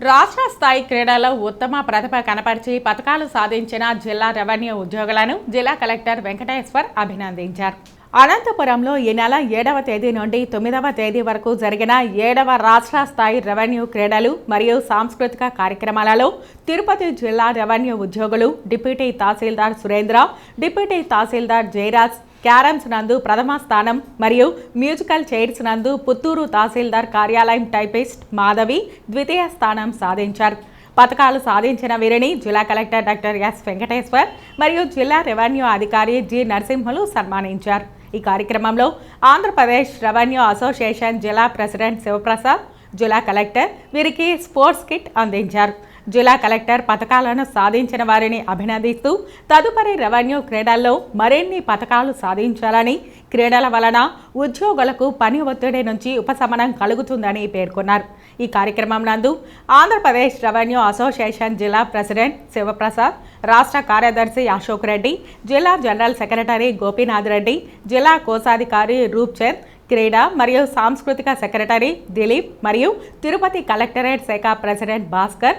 రాష్ట్ర స్థాయి క్రీడల్లో ఉత్తమ ప్రతిభ కనపరిచి పథకాలు సాధించిన జిల్లా రెవెన్యూ ఉద్యోగులను జిల్లా కలెక్టర్ వెంకటేశ్వర్ అభినందించారు. అనంతపురంలో ఈ నెల ఏడవ తేదీ నుండి తొమ్మిదవ తేదీ వరకు జరిగిన ఏడవ రాష్ట్ర స్థాయి రెవెన్యూ క్రీడలు మరియు సాంస్కృతిక కార్యక్రమాలలో తిరుపతి జిల్లా రెవెన్యూ ఉద్యోగులు deputy tahsildar Surendra deputy tahsildar Jayaraj carroms నందు ప్రథమ స్థానం మరియు మ్యూజికల్ చైర్స్ నందు పుత్తూరు తహసీల్దార్ కార్యాలయం టైపిస్ట్ మాధవి ద్వితీయ స్థానం సాధించారు. పథకాలు సాధించిన వీరిని జిల్లా కలెక్టర్ డాక్టర్ ఎస్ వెంకటేశ్వర్ మరియు జిల్లా రెవెన్యూ అధికారి జి నరసింహులు సన్మానించారు. ఈ కార్యక్రమంలో ఆంధ్రప్రదేశ్ రెవెన్యూ అసోసియేషన్ జిల్లా ప్రెసిడెంట్ శివప్రసాద్ జిల్లా కలెక్టర్ వీరికి స్పోర్ట్స్ కిట్ అందించారు. జిల్లా కలెక్టర్ పథకాలను సాధించిన వారిని అభినందిస్తూ తదుపరి రెవెన్యూ క్రీడల్లో మరిన్ని పథకాలు సాధించాలని క్రీడల వలన ఉద్యోగులకు పని ఒత్తిడి నుంచి ఉపశమనం కలుగుతుందని పేర్కొన్నారు. ఈ కార్యక్రమం నందు ఆంధ్రప్రదేశ్ రెవెన్యూ అసోసియేషన్ జిల్లా ప్రెసిడెంట్ శివప్రసాద్ రాష్ట్ర కార్యదర్శి అశోక్ రెడ్డి జిల్లా జనరల్ సెక్రటరీ గోపీనాథ్ రెడ్డి జిల్లా కోశాధికారి రూప్చంద్ క్రీడా మరియు సాంస్కృతిక సెక్రటరీ దిలీప్ మరియు తిరుపతి కలెక్టరేట్ శాఖ ప్రెసిడెంట్ భాస్కర్